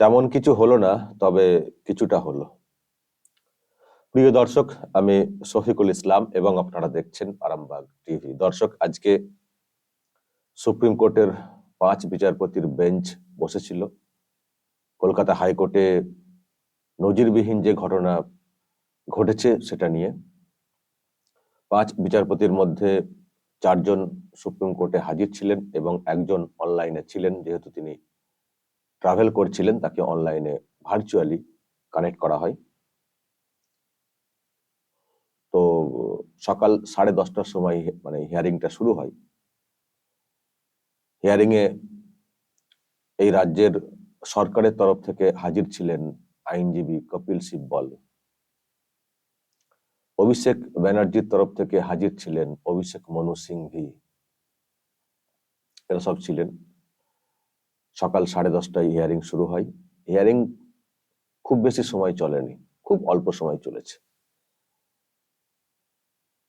তেমন কিছু হলো না, তবে কিছুটা হলো। প্রিয় দর্শক, আমি শফিকুল ইসলাম এবং আপনারা দেখছেন আরামবাগ টিভি। দর্শক, আজকে সুপ্রিম কোর্টের পাঁচ বিচারপতির বেঞ্চ বসেছিল। কলকাতা হাইকোর্টে নজিরবিহীন যে ঘটনা ঘটেছে সেটা নিয়ে। পাঁচ বিচারপতির মধ্যে চারজন সুপ্রিম কোর্টে হাজির ছিলেন এবং একজন অনলাইনে ছিলেন, যেহেতু তিনি ট্রাভেল করছিলেন, তাকে অনলাইনে ভার্চুয়ালি কানেক্ট করা হয়। তো সকাল সাড়ে দশটার সময় মানে হিয়ারিংটা শুরু হয়। হিয়ারিং এ এই রাজ্যের সরকারের তরফ থেকে হাজির ছিলেন আইনজীবী কপিল সিব্বল। অভিষেক ব্যানার্জির তরফ থেকে হাজির ছিলেন অভিষেক মনু সিংভি। এরা সব ছিলেন। সকাল সাড়ে দশটায় হিয়ারিং শুরু হয়। হিয়ারিং খুব বেশি সময় চলেনি, খুব অল্প সময় চলেছে।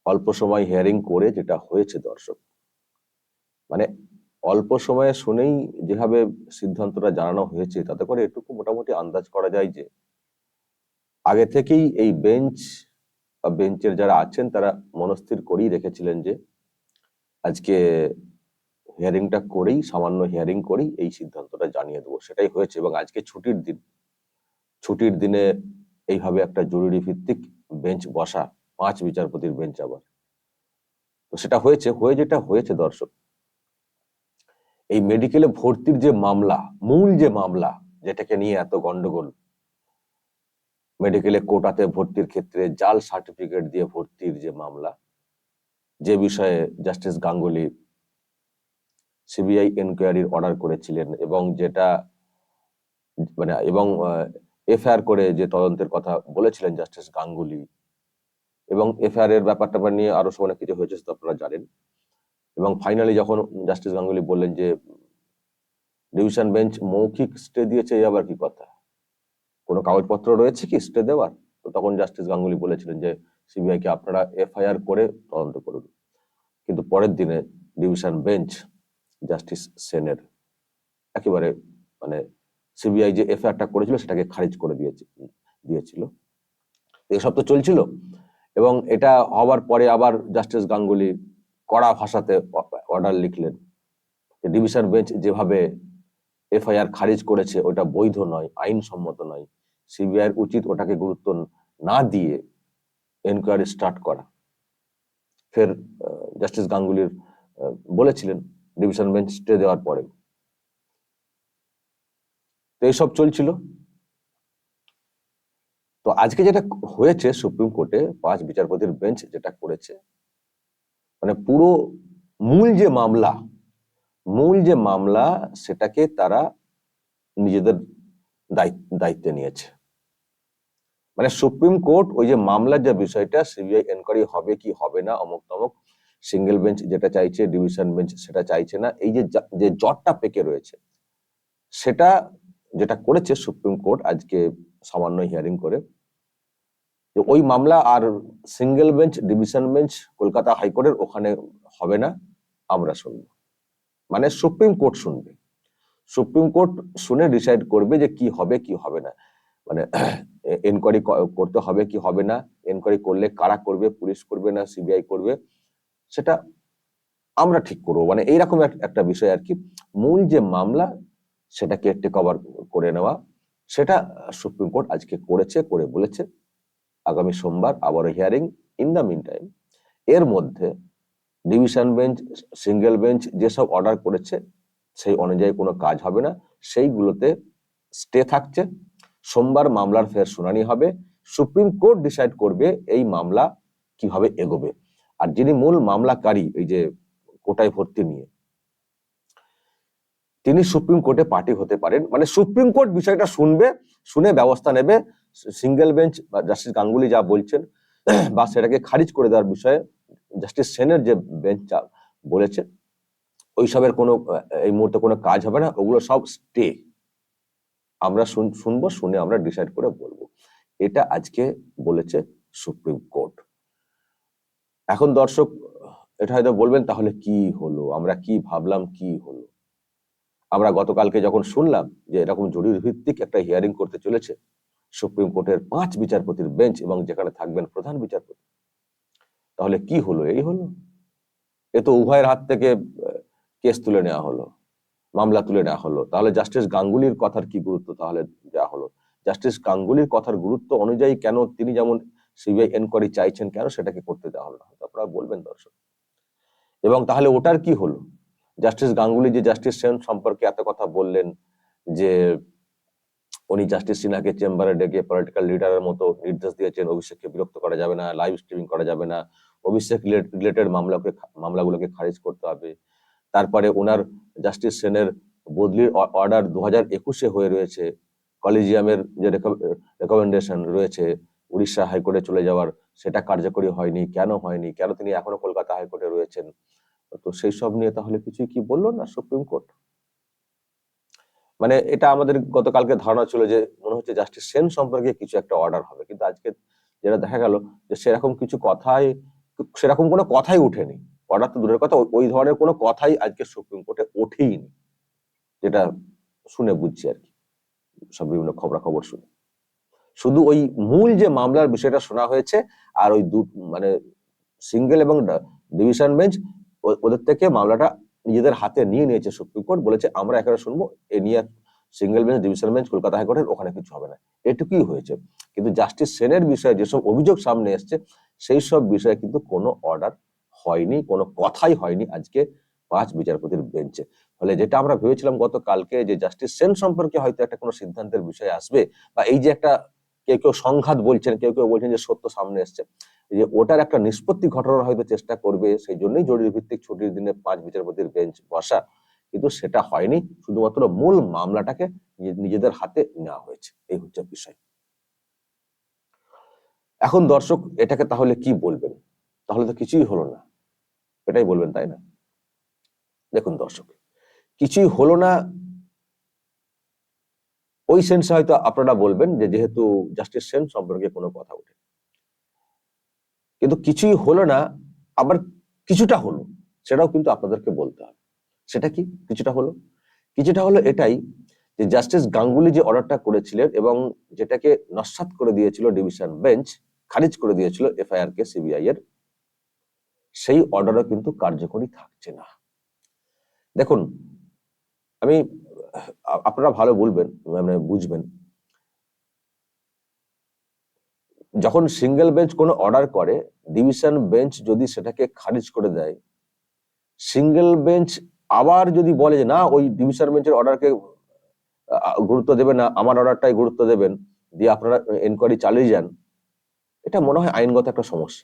অল্প সময় হিয়ারিং করে যেটা হয়েছে দর্শক মানে অল্প সময়ে শুনেই যেভাবে সিদ্ধান্তটা জানানো হয়েছে, তাতে করে এটুকু মোটামুটি আন্দাজ করা যায় যে আগে থেকেই এই বেঞ্চ বা বেঞ্চের যারা আছেন, তারা মনস্থির করেই রেখেছিলেন যে আজকে হিয়ারিংটা করেই, সামান্য হিয়ারিং করেই এই সিদ্ধান্তটা জানিয়ে দেবো। সেটাই হয়েছে এবং আজকে ছুটির দিন। ছুটির দিনে এইভাবে একটা জরুরি ভিত্তিক বেঞ্চ বসা, পাঁচ বিচারপতির বেঞ্চ আবার। তো সেটা হয়েছে, হয়ে যেটা হয়েছে দর্শক, এই মেডিকেলে ভর্তির যে মামলা, মূল যে মামলা, যেটাকে নিয়ে এত গন্ডগোল, মেডিকেলে কোটাতে ভর্তির ক্ষেত্রে জাল সার্টিফিকেট দিয়ে ভর্তির যে মামলা, যে বিষয়ে জাস্টিস গাঙ্গুলি সিবিআই এনকোয়ারির অর্ডার করেছিলেন এবং যেটা মানে এবং এফআইআর করে যে তদন্তের কথা বলেছিলেন জাস্টিস গাঙ্গুলি। এবং এফআইআর এর ব্যাপারটা নিয়ে আরও অনেক কিছু হয়েছে সেটা আপনারা জানেন। এবং ফাইনালি যখন জাস্টিস গাঙ্গুলি বললেন যে ডিভিশন বেঞ্চ মৌখিক স্টে দিয়েছে, এই আবার কি কথা? কোনো কাগজপত্র রয়েছে কি স্টে দেওয়ার? তো তখন জাস্টিস গাঙ্গুলি বলেছিলেন যে সিবিআই কে আপনারা এফআইআর করে তদন্ত করুন। কিন্তু পরের দিনে ডিভিশন বেঞ্চ জাস্টিস সেনের একেবারে মানে সিবিআই যে এফআইআরটা করেছিল, সেটাকে খারিজ করে দিয়েছে, দিয়েছিল। এসব তো চলছিল এবং এটা হওয়ার পরে আবার জাস্টিস গাঙ্গুলি কড়া ভাষাতে অর্ডার লিখলেন ডিভিশন বেঞ্চ যেভাবে এফআইআর খারিজ করেছে, ওটা বৈধ নয়, আইনসম্মত নয়। সিবিআইয়ের উচিত ওটাকে গুরুত্ব না দিয়ে এনকোয়ারি স্টার্ট করা। ফের জাস্টিস গাঙ্গুলির বলেছিলেন ডিভিশন বেঞ্চ দেওয়ার পরে। তো এইসব চলছিল। তো আজকে যেটা হয়েছে সুপ্রিম কোর্টে, পাঁচ বিচারপতির বেঞ্চ যেটা করেছে মানে পুরো মূল যে মামলা, মূল যে মামলা সেটাকে তারা নিজেদের দায়িত্বে নিয়েছে। মানে সুপ্রিম কোর্ট ওই যে মামলার যে বিষয়টা সিবিআই এনকোয়ারি হবে কি হবে না অমুক তমুক সিঙ্গেল বেঞ্চ যেটা চাইছে ডিভিশন বেঞ্চ সেটা চাইছে না। এই যে যে জটটা পেকে রয়েছে, সেটা যেটা করেছে সুপ্রিম কোর্ট আজকে সামান্য হিয়ারিং করে, যে ওই মামলা আর single bench division bench Kolkata হাইকোর্টের ওখানে হবে না, আমরা শুনব। মানে সুপ্রিম কোর্ট শুনবে। সুপ্রিম কোর্ট শুনে ডিসাইড করবে যে কি হবে কি হবে না। মানে এনকোয়ারি করতে হবে, কি হবে না। এনকোয়ারি করলে কারা করবে, পুলিশ করবে না সিবিআই করবে। সেটা আমরা ঠিক করব। মানে এইরকম এক- একটা বিষয় আর কি। মূল যে মামলা, সেটাকে টেক ওভার করে নেওয়া, সেটা সুপ্রিম কোর্ট আজকে করেছে, করে বলেছে। আগামী সোমবার আবার hearing in the meantime এর মধ্যে ডিভিশন বেঞ্চ সিঙ্গেল বেঞ্চ যেসব অর্ডার করেছে, সেই অনুযায়ী কোনো কাজ হবে না। সেইগুলোতে স্টে থাকছে। সোমবার মামলার ফের শুনানি হবে। সুপ্রিম কোর্ট ডিসাইড করবে এই মামলা কীভাবে এগোবে। আর যিনি মূল মামলাকারী এই যে কোটায় ভর্তি নিয়ে, তিনি সুপ্রিম কোর্টে পার্টি হতে পারেন। মানে সুপ্রিম কোর্ট বিষয়টা শুনবে, শুনে ব্যবস্থা নেবে। সিঙ্গেল বেঞ্চ বা জাস্টিস গাঙ্গুলি যা বলছেন, বা সেটাকে খারিজ করে দেওয়ার বিষয়ে জাস্টিস সেনের যে বেঞ্চ বলেছে ওইসবের কোনো, এই মুহূর্তে কোনো কাজ হবে না। ওগুলো সব স্টে। আমরা শুন- শুনব, শুনে আমরা ডিসাইড করে বলব। এটা আজকে বলেছে সুপ্রিম কোর্ট। এখন দর্শক, এটা হয়তো বলবেন, তাহলে কি হলো? আমরা কি ভাবলাম কি হলো? আমরা গতকালকে যখন শুনলাম যে এরকম জরুরি ভিত্তিক একটা হিয়ারিং করতে চলেছে, সুপ্রিম কোর্টের পাঁচ বিচারপতির বেঞ্চ এবং যেখানে থাকবেন প্রধান বিচারপতি, তাহলে কি হলো? এই হলো। এ তো উভয়ের হাত থেকে কেস তুলে নেওয়া হলো, মামলা তুলে নেওয়া হলো। তাহলে জাস্টিস গাঙ্গুলির কথার কি গুরুত্ব তাহলে দেওয়া হলো? জাস্টিস গাঙ্গুলির কথার গুরুত্ব অনুযায়ী কেন তিনি যেমন সিবিআই এনকোয়ারি চাইছেন কেন সেটাকে করতে দেওয়া হলো না। আপনারা বলবেন দর্শক। এবং তাহলে ওটার কি হলো? জাস্টিস গাঙ্গুলি যে জাস্টিস সেন সম্পর্কে এত কথা বললেন যে উনি জাস্টিস সিনহাকে চেম্বারে ডেকে পলিটিক্যাল লিডারের মতো নির্দেশ দিয়েছেন, অভিষেককে বিরক্ত করা যাবে না লাইভ স্ট্রিমিং করা যাবে না, অভিষেক রিলেটেড মামলাকে মামলাগুলোকে খারিজ করতে হবে। তারপরে ওনার জাস্টিস সেনের বদলির অর্ডার দু হাজার একুশে হয়ে রয়েছে। কলেজিয়ামের যে রেকমেন্ডেশন রয়েছে উড়িষ্যা হাইকোর্টে চলে যাওয়ার সেটা কার্যকরী হয়নি, কেন হয়নি, কেন তিনি এখনও কলকাতা হাইকোর্টে রয়েছেন? তো সেই সব নিয়ে তাহলে কিছুই কি বলল না সুপ্রিম কোর্ট? মানে এটা আমাদের গতকালকে ধারণা ছিল যে মনে হচ্ছে জাস্টিস সেন সম্পর্কে কিছু একটা অর্ডার হবে, কিন্তু আজকে যেটা দেখা গেল যে সেরকম কিছু কথাই, সেরকম কোনো কথাই উঠেনি। অর্ডার তো দূরের কথা, ওই ধরনের কোনো কথাই আজকে সুপ্রিম কোর্টে ওঠেইনি। যেটা শুনে বুঝছি আর কি, সব বিভিন্ন খবরাখবর শুনে। শুধু ওই মূল যে মামলার বিষয়টা শোনা হয়েছে আর ওই দু মানে সিঙ্গেল এবং ডিভিশন বেঞ্চ ওদের থেকে মামলাটা নিজেদের হাতে নিয়ে নিয়েছে সুপ্রিম কোর্ট, বলেছে আমরা এখানে শুনব, এ নিয়ে single bench, division bench, Kolkata হাইকোর্টের ওখানে কিছু হবে না। এটুকুই হয়েছে। কিন্তু জাস্টিস সেনের বিষয়ে যেসব অভিযোগ সামনে এসছে, সেই সব বিষয়ে কিন্তু কোনো অর্ডার হয়নি, কোনো কথাই হয়নি আজকে পাঁচ বিচারপতির বেঞ্চে। ফলে যেটা আমরা ভেবেছিলাম গতকালকে যে জাস্টিস সেন সম্পর্কে হয়তো একটা কোনো সিদ্ধান্তের বিষয় আসবে বা এই যে একটা কেউ কেউ সংঘাত বলছেন, কেউ কেউ বলছেন যে সত্য সামনে এসছে। যে ওটার একটা নিষ্পত্তি ঘটানোর হয়তো চেষ্টা করবে, সেই জন্যই জরুরি ভিত্তিক ছুটির দিনে পাঁচ বিচারপতির বেঞ্চ বসা। কিন্তু সেটা হয়নি, শুধুমাত্র মূল মামলাটাকে নিজেদের হাতে নেওয়া হয়েছে। এই হচ্ছে বিষয়। এখন দর্শক, এটাকে তাহলে কি বলবেন? তাহলে তো কিছুই হলো না। এটাই বলবেন, তাই না? দেখুন দর্শক, কিছুই হলো না ওই সেন্সে হয়তো আপনারা বলবেন যে যেহেতু জাস্টিস সেন সম্পর্কে কোনো কথা ওঠে। কিন্তু কিছুই হলো না, আবার কিছুটা হলো, সেটাও কিন্তু আপনাদেরকে বলতে হবে। সেটা কি? কিছুটা হলো? কিছুটা হলো এটাই যে জাস্টিস গাঙ্গুলি যে অর্ডারটা করেছিলেন এবং যেটাকে নস্বাত করে দিয়েছিল ডিভিশন বেঞ্চ খারিজ করে দিয়েছিল এফআইআর কে সিবিআই এর, সেই অর্ডারও কিন্তু কার্যকরী থাকছে না। দেখুন, আমি আপনারা ভালো বলবেন মানে বুঝবেন। যখন সিঙ্গেল বেঞ্চ কোনো অর্ডার করে ডিভিশন বেঞ্চ যদি সেটাকে খারিজ করে দেয় সিঙ্গেল বেঞ্চ আবার যদি বলে যে, না, ওই ডিভিশন বেঞ্চের অর্ডারকে গুরুত্ব দেবে না, আমার অর্ডারটাই গুরুত্ব দেবেন। দিয়ে আপনারা এনকোয়ারি চালিয়ে যান, এটা মনে হয় আইনগত একটা সমস্যা।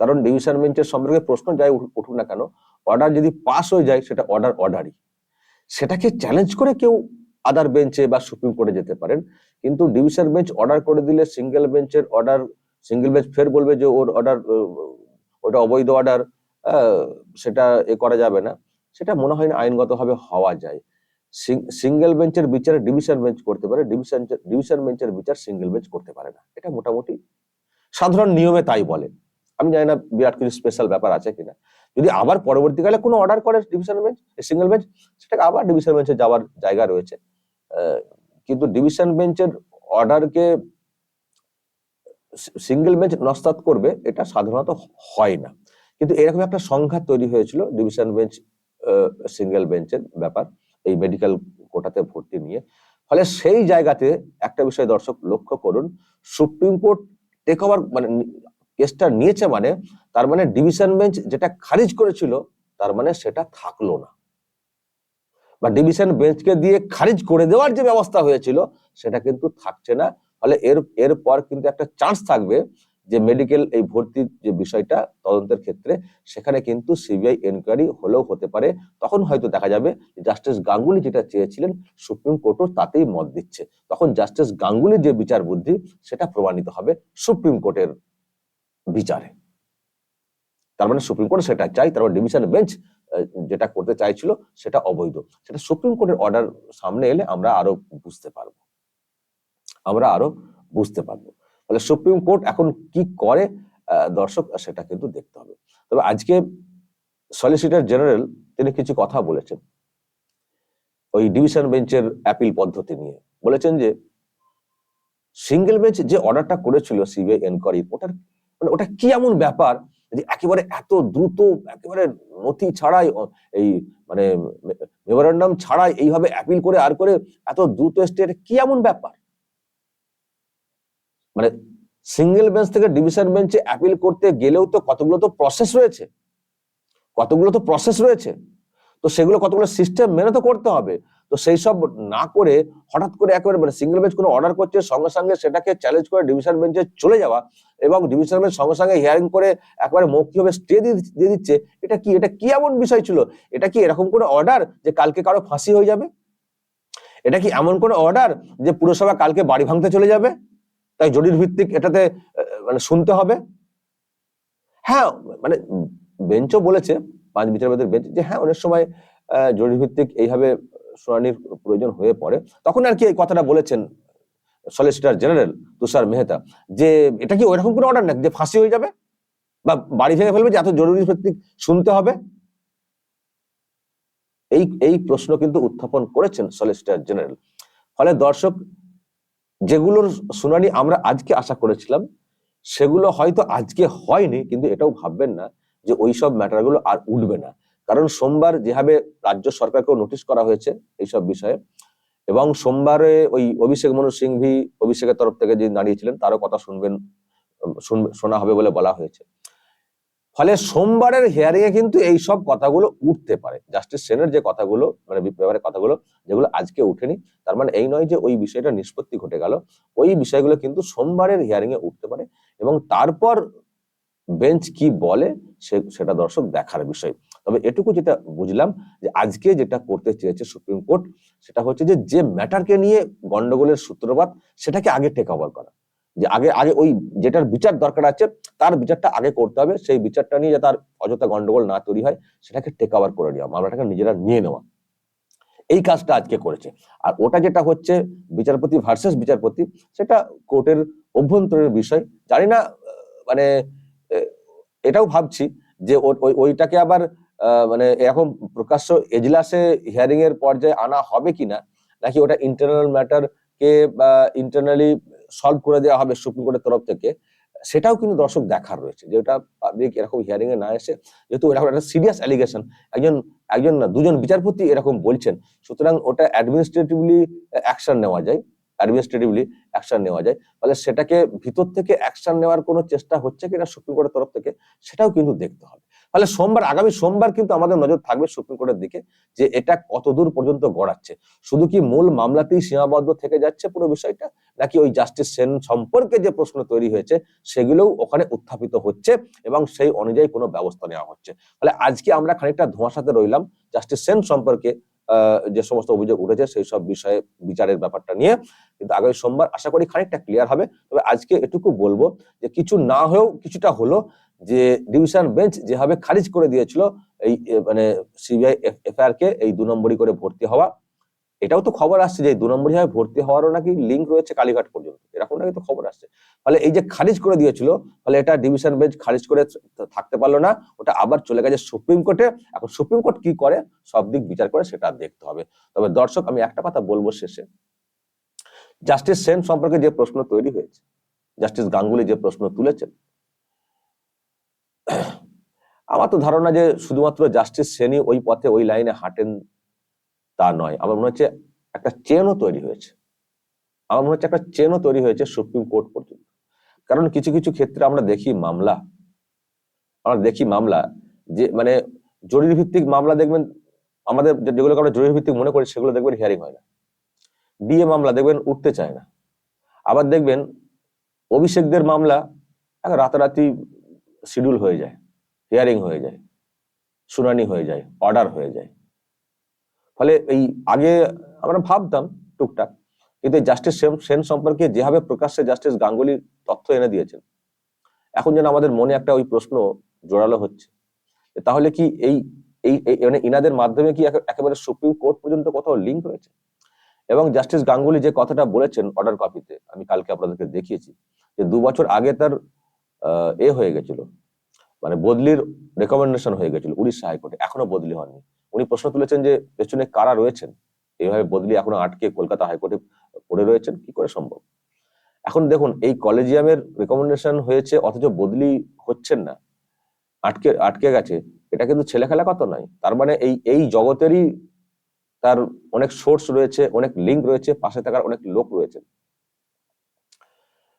কারণ ডিভিশন বেঞ্চের সম্পর্কে প্রশ্ন যাই উঠুক না কেন অর্ডার যদি পাস হয়ে যায়, সেটা অর্ডার অর্ডারই সেটাকে চ্যালেঞ্জ করে কেউ আদার বেঞ্চে বা সুপ্রিম কোর্টে যেতে পারেন। কিন্তু ডিভিশন বেঞ্চ অর্ডার করে দিলে সিঙ্গেল বেঞ্চের অর্ডার সিঙ্গেল বেঞ্চ ফের বলবে যে ওর অর্ডার ওটা অবৈধ অর্ডার সেটা এ করা যাবে না। সেটা মনে হয় না আইনগতভাবে হওয়া যায়। সিঙ্গেল বেঞ্চের বিচার ডিভিশন বেঞ্চ করতে পারে ডিভিশন ডিভিশন বেঞ্চের বিচার সিঙ্গেল বেঞ্চ করতে পারে না। এটা মোটামুটি সাধারণ নিয়মে তাই বলে। আমি জানি না বিরাট কিছু স্পেশাল ব্যাপার আছে কিনা। যদি আবার পরবর্তীকালে কোনো অর্ডার করে ডিভিশন বেঞ্চ সিঙ্গেল বেঞ্চ সেটাকে আবার ডিভিশন বেঞ্চে যাওয়ার জায়গা রয়েছে। কিন্তু ডিভিশন বেঞ্চের অর্ডারকে সিঙ্গেল বেঞ্চ নস্তাত করবে, এটা সাধারণত হয় না। কিন্তু এরকম একটা সংঘাত তৈরি হয়েছিল ডিভিশন বেঞ্চ সিঙ্গেল বেঞ্চের ব্যাপার, এই মেডিকেল কোটাতে ভর্তি নিয়ে। ফলে সেই জায়গাতে একটা বিষয় দর্শক লক্ষ্য করুন সুপ্রিম কোর্ট টেক ওভার মানে কেসটা নিয়েছে মানে তার মানে ডিভিশন বেঞ্চ যেটা খারিজ করেছিল, তার মানে সেটা থাকল না। বা ডিভিশন বেঞ্চকে দিয়ে খারিজ করে দেওয়ার যে ব্যবস্থা হয়েছিল, সেটা কিন্তু থাকছে না। ফলে এর, এরপর কিন্তু একটা চান্স থাকবে যে মেডিকেল এই ভর্তির যে বিষয়টা তদন্তের ক্ষেত্রে, সেখানে কিন্তু সিবিআই এনকোয়ারি হলেও হতে পারে। তখন হয়তো দেখা যাবে জাস্টিস গাঙ্গুলি যেটা চেয়েছিলেন, সুপ্রিম কোর্টও তাতেই মত দিচ্ছে। তখন জাস্টিস গাঙ্গুলির যে বিচার বুদ্ধি, সেটা প্রমাণিত হবে সুপ্রিম কোর্টের বিচারে। তার মানে সুপ্রিম কোর্ট সেটা চাই তারপর ডিভিশন বেঞ্চ যেটা করতে চাইছিল সেটা অবৈধ। সেটা সুপ্রিম কোর্টের অর্ডার সামনে এলে আমরা আরও বুঝতে পারব। আমরা আরও বুঝতে পারব। তাহলে সুপ্রিম কোর্ট এখন কি করে দর্শক, সেটা কিন্তু দেখতে হবে। তবে আজকে সলিসিটার জেনারেল তিনি কিছু কথা বলেছেন। ওই ডিভিশন বেঞ্চের অ্যাপিল পদ্ধতি নিয়ে। বলেছেন যে সিঙ্গেল বেঞ্চ যে অর্ডারটা করেছিল সিবিআই এনকোয়ারি ওটার মানে ওটা কি এমন ব্যাপার যে একেবারে এত দ্রুত, একেবারে নথি ছাড়াই এই মানে মেমোরান্ডাম ছাড়াই এইভাবে অ্যাপিল করে আর করে এত দ্রুত স্টেট কি এমন ব্যাপার? মানে সিঙ্গেল বেঞ্চ থেকে ডিভিশন বেঞ্চে অ্যাপিল করতে গেলেও তো কতগুলো তো প্রসেস রয়েছে। কতগুলো তো প্রসেস রয়েছে। তো সেগুলো কতগুলো সিস্টেম মেনে তো করতে হবে। তো সেই সব না করে হঠাৎ করে একেবারে মানে সিঙ্গেল বেঞ্চ কোনো অর্ডার করছে, সঙ্গে সঙ্গে সেটাকে চ্যালেঞ্জ করে ডিভিশন বেঞ্চে চলে যাওয়া এবং ডিভিশন বেঞ্চ সঙ্গে সঙ্গে হিয়ারিং করে একবারে মৌখিকভাবে স্টে দিয়ে দিচ্ছে এটা কি এটা কি এমন বিষয় ছিল? এটা কি এরকম কোনো অর্ডার যে কালকে কারও ফাঁসি হয়ে যাবে? এটা কি এমন কোনো অর্ডার যে পুরসভা কালকে বাড়ি ভাঙতে চলে যাবে? তাই জটিল ভিত্তিক এটাতে মানে শুনতে হবে। হ্যাঁ মানে বেঞ্চও বলেছে, পাঁচ বিচারপতির বেঞ্চ যে হ্যাঁ অনেক সময় জটিল ভিত্তিক এইভাবে শুনানির প্রয়োজন হয়ে পড়ে, তখন আর কি এই কথাটা বলেছেন সলিসিটার জেনারেল তুষার মেহতা, যে এটা কি ওইরকম কোনো অর্ডার না যে ফাঁসি হয়ে যাবে? বা বাড়ি ভেঙে ফেলবে যে এত জরুরি ভিত্তিক শুনতে হবে? এই এই প্রশ্ন কিন্তু উত্থাপন করেছেন সলিসিটার জেনারেল ফলে দর্শক, যেগুলোর শুনানি আমরা আজকে আশা করেছিলাম, সেগুলো হয়তো আজকে হয়নি, কিন্তু এটাও ভাববেন না যে ওইসব ম্যাটারগুলো আর উঠবে না। কারণ সোমবার যেভাবে রাজ্য সরকারকেও নোটিশ করা হয়েছে এইসব বিষয়ে, এবং সোমবারে ওই অভিষেক মনু সিংভি অভিষেকের তরফ থেকে যে দাঁড়িয়েছিলেন, তারও কথা শুনবেন শুনবে- শোনা হবে বলে বলা হয়েছে। ফলে সোমবারের হিয়ারিং এ কিন্তু এই সব কথাগুলো উঠতে পারে। জাস্টিস সেনের যে কথাগুলো মানে ব্যাপারে কথাগুলো, যেগুলো আজকে উঠেনি তার মানে এই নয় যে ওই বিষয়টা নিষ্পত্তি ঘটে গেল। ওই বিষয়গুলো কিন্তু সোমবারের হিয়ারিং এ উঠতে পারে, এবং তারপর বেঞ্চ কি বলে সেটা দর্শক দেখার বিষয়। তবে এটুকু যেটা বুঝলাম যে আজকে যেটা করতে চেয়েছে সুপ্রিম কোর্ট, সেটা হচ্ছে যে যে ম্যাটারকে নিয়ে গন্ডগোলের সূত্রপাত, সেটাকে আগে টেক ওভার করা। যে আগে আগে ওই যেটার বিচার দরকার আছে, তার বিচারটা আগে করতে হবে, সেই বিচারটা নিয়ে তার অযথা গন্ডগোল না তৈরি হয়, সেটাকে টেক ওভার করে নেওয়া, মামলাটাকে নিজেরা নিয়ে নেওয়া। এই কাজটা আজকে করেছে। আর ওটা যেটা হচ্ছে, বিচারপতি ভার্সেস বিচারপতি, সেটা কোর্টের অভ্যন্তরের বিষয়। জানি না মানে এটাও ভাবছি যে ওইটাকে আবার মানে এরকম প্রকাশ্য এজলাসে হিয়ারিং এর পর্যায়ে আনা হবে কিনা, নাকি ওটা ইন্টারনাল ম্যাটার কে ইন্টারনালি সলভ করে দেওয়া হবে সুপ্রিম কোর্টের তরফ থেকে, সেটাও কিন্তু দর্শক দেখার রয়েছে, যে ওটা পাবলিক এরকম হিয়ারিং এ না এসে, যেহেতু এরকম একটা সিরিয়াস অ্যালিগেশন একজন একজন না, দুজন বিচারপতি এরকম বলছেন, সুতরাং ওটা অ্যাডমিনিস্ট্রেটিভলি অ্যাকশন নেওয়া যায় অ্যাডমিনিস্ট্রেটিভলি অ্যাকশন নেওয়া যায়, ফলে সেটাকে ভিতর থেকে অ্যাকশন নেওয়ার কোনো চেষ্টা হচ্ছে কিনা সুপ্রিম কোর্টের তরফ থেকে, সেটাও কিন্তু দেখতে হবে। ফলে সোমবার, আগামী সোমবার কিন্তু আমাদের নজর থাকবে সুপ্রিম কোর্টের দিকে যে এটা কতদূর পর্যন্ত গড়াচ্ছে। শুধু কি মূল মামলাতেই সীমাবদ্ধ থেকে যাচ্ছে পুরো বিষয়টা, নাকি ওই জাস্টিস সেন সম্পর্কে যে প্রশ্ন তৈরি হয়েছে, সেগুলোও ওখানে উত্থাপিত হচ্ছে এবং সেই অনুযায়ী কোনো ব্যবস্থা নেওয়া হচ্ছে। ফলে আজকে আমরা খানিকটা ধোঁয়াশাতে রইলাম জাস্টিস সেন সম্পর্কে যে সমস্ত অভিযোগ উঠেছে সেই সব বিষয়ে বিচারের ব্যাপারটা নিয়ে। কিন্তু আগামী সোমবার আশা করি খানিকটা ক্লিয়ার হবে। তবে আজকে এটুকু বলব যে কিছু না হয়েও কিছুটা হলো যে ডিভিশন বেঞ্চ যেভাবে খারিজ করে দিয়েছিল এই মানে সিবিআই এফআইআর কে এই দু নম্বরই করে ভর্তি হওয়া। এটাও তো খবর আসছে যে দু নম্বরই ভাবে ভর্তি হওয়ারও নাকি লিঙ্ক রয়েছে কালীঘাট পর্যন্ত। এরকম নাকি তো খবর আসছে। ফলে এই যে খারিজ করে দিয়েছিল, ফলে এটা ডিভিশন বেঞ্চ খারিজ করে থাকতে পারল না, ওটা আবার চলে গেছে সুপ্রিম কোর্টে। এখন সুপ্রিম কোর্ট কি করে, সব দিক বিচার করে সেটা দেখতে হবে। তবে দর্শক, আমি একটা কথা বলব শেষে। জাস্টিস সেন সম্পর্কে যে প্রশ্ন তৈরি হয়েছে, জাস্টিস গাঙ্গুলি যে প্রশ্ন তুলেছেন আমার তো ধারণা যে শুধুমাত্র জাস্টিস সেনই ওই পথে ওই লাইনে হাঁটেন তা নয়। আমার মনে হচ্ছে একটা চেনও তৈরি হয়েছে। আমার মনে হচ্ছে একটা চেনও তৈরি হয়েছে সুপ্রিম কোর্ট পর্যন্ত। কারণ কিছু কিছু ক্ষেত্রে আমরা দেখি মামলা। আমরা দেখি মামলা যে মানে জরুরি ভিত্তিক মামলা দেখবেন, আমাদের যেগুলোকে আমরা জরুরি ভিত্তিক মনে করি সেগুলো দেখবেন হিয়ারিং হয় না। ডিএ মামলা দেখবেন উঠতে চায় না। আবার দেখবেন অভিষেকদের মামলা রাতারাতি শিডিউল হয়ে যায় হিয়ারিং হয়ে যায়, শুনানি হয়ে যায় অর্ডার হয়ে যায়। ফলে এই আগে আমরা ভাবতাম টুকটাক, কিন্তু জাস্টিস সেন সম্পর্কে যেভাবে প্রকাশ্যে জাস্টিস গাঙ্গুলি তথ্য এনে দিয়েছেন, এখন যেন আমাদের মনে একটা ওই প্রশ্ন জোরালো হচ্ছে তাহলে কি এই এই মানে ইনাদের মাধ্যমে কি একেবারে সুপ্রিম কোর্ট পর্যন্ত কোথাও লিঙ্ক রয়েছে? এবং জাস্টিস গাঙ্গুলি যে কথাটা বলেছেন অর্ডার কপিতে আমি কালকে আপনাদেরকে দেখিয়েছি, যে দু বছর আগে তার এ হয়ে গেছিল। মানে বদলির রেকমেন্ডেশন হয়ে গেছিল উড়িষ্যা হাইকোর্টে। এখনও বদলি হয়নি উনি প্রশ্ন তুলেছেন যে, পেছনে কারা রয়েছেন? এইভাবে বদলি এখনও আটকে কলকাতা হাইকোর্টে পড়ে রয়েছেন? কি করে সম্ভব? এখন দেখুন, এই কলেজিয়ামের রেকমেন্ডেশন হয়েছে, অথচ বদলি হচ্ছেন না। আটকে আটকে গেছে। এটা কিন্তু ছেলে খেলা কথা নয়। তার মানে এই এই জগতেরই তার অনেক সোর্স রয়েছে, অনেক লিঙ্ক রয়েছে, পাশে থাকার অনেক লোক রয়েছে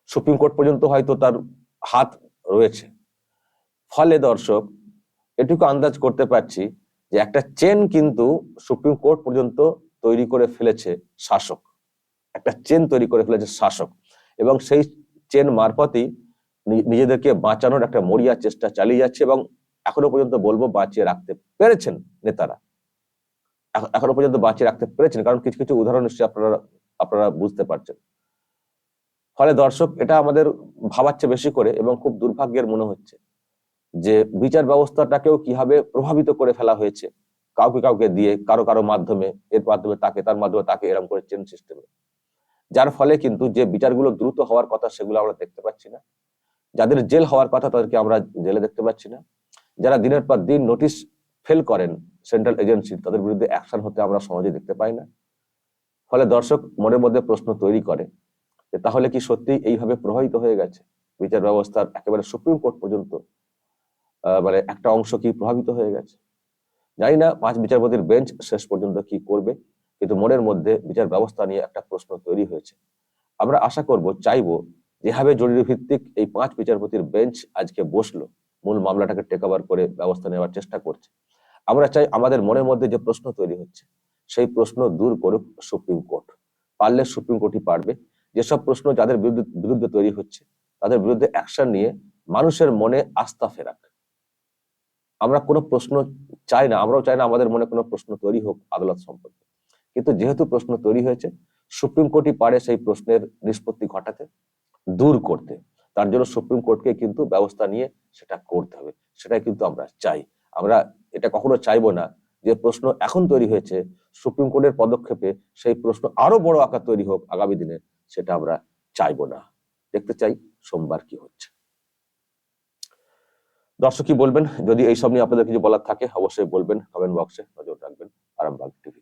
সুপ্রিম কোর্ট পর্যন্ত হয়তো তার হাত রয়েছে। ফলে দর্শক, এটুকু আন্দাজ করতে পারছি যে একটা চেন কিন্তু সুপ্রিম কোর্ট পর্যন্ত তৈরি করে ফেলেছে শাসক। একটা চেন তৈরি করে ফেলেছে শাসক। এবং সেই চেন মারফতই নিজেদেরকে বাঁচানোর একটা মরিয়া চেষ্টা চালিয়ে যাচ্ছে এবং এখনও পর্যন্ত বলব বাঁচিয়ে রাখতে পেরেছেন নেতারা। এখ- এখনও পর্যন্ত বাঁচিয়ে রাখতে পেরেছেন, কারণ কিছু কিছু উদাহরণ নিশ্চয়ই আপনারা আপনারা বুঝতে পারছেন। ফলে দর্শক এটা আমাদের ভাবাচ্ছে বেশি করে এবং খুব দুর্ভাগ্যের মনে হচ্ছে যে বিচার ব্যবস্থাটাকেও কীভাবে প্রভাবিত করে ফেলা হয়েছে, কাউকে কাউকে দিয়ে, কারও কারও মাধ্যমে, এর মাধ্যমে তাকে, তার মাধ্যমে তাকে এরকম করে চেন সিস্টেমে যার ফলে কিন্তু যে বিচারগুলো দ্রুত হওয়ার কথা সেগুলো আমরা দেখতে পাচ্ছি না। যাদের জেল হওয়ার কথা তাদেরকে আমরা জেলে দেখতে পাচ্ছি না। যারা দিনের পর দিন নোটিশ ফেল করেন সেন্ট্রাল এজেন্সি তাদের বিরুদ্ধে অ্যাকশন হতে আমরা সমাজে দেখতে পাই না। ফলে দর্শক মনের মধ্যে প্রশ্ন তৈরি করে যে তাহলে কি সত্যি এইভাবে প্রভাবিত হয়ে গেছে? বিচার ব্যবস্থার একেবারে সুপ্রিম কোর্ট পর্যন্ত মানে একটা অংশ কি প্রভাবিত হয়ে গেছে? জানি না পাঁচ বিচারপতির বেঞ্চ শেষ পর্যন্ত কি করবে, কিন্তু মনের মধ্যে বিচার ব্যবস্থা নিয়ে একটা প্রশ্ন তৈরি হয়েছে। আমরা আশা করব, চাইব, যেভাবে জরুরি ভিত্তিক এই পাঁচ বিচারপতির বেঞ্চ আজকে বসল, মূল মামলাটাকে টেক ওভার করে ব্যবস্থা নেওয়ার চেষ্টা করছে। আমরা চাই আমাদের মনের মধ্যে যে প্রশ্ন তৈরি হচ্ছে, সেই প্রশ্ন দূর করুক সুপ্রিম কোর্ট। পারলে সুপ্রিম কোর্টই পারবে যেসব প্রশ্ন যাদের বিরুদ্ধে বিরুদ্ধে তৈরি হচ্ছে, তাদের বিরুদ্ধে অ্যাকশন নিয়ে মানুষের মনে আস্থা ফেরাক। আমরা কোনো প্রশ্ন চাই না, আমরাও চাই না আমাদের মনে কোনো প্রশ্ন তৈরি হোক আদালত সম্পর্কে। কিন্তু যেহেতু প্রশ্ন তৈরি হয়েছে, সুপ্রিম কোর্টই পারে সেই প্রশ্নের নিষ্পত্তি ঘটাতে, দূর করতে। তার জন্য সুপ্রিম কোর্টকে কিন্তু ব্যবস্থা নিয়ে সেটা করতে হবে। সেটাই কিন্তু আমরা চাই। আমরা এটা কখনো চাইব না যে প্রশ্ন এখন তৈরি হয়েছে, সুপ্রিম কোর্টের পদক্ষেপে সেই প্রশ্ন আরও বড় আকার তৈরি হোক আগামী দিনে। সেটা আমরা চাইব না। দেখতে চাই সোমবার কি হচ্ছে। দর্শক কি বলবেন? যদি এইসব নিয়ে আপনাদের কিছু বলার থাকে, অবশ্যই বলবেন। কমেন্ট বক্সে নজর রাখবেন। আরামবাগ টিভি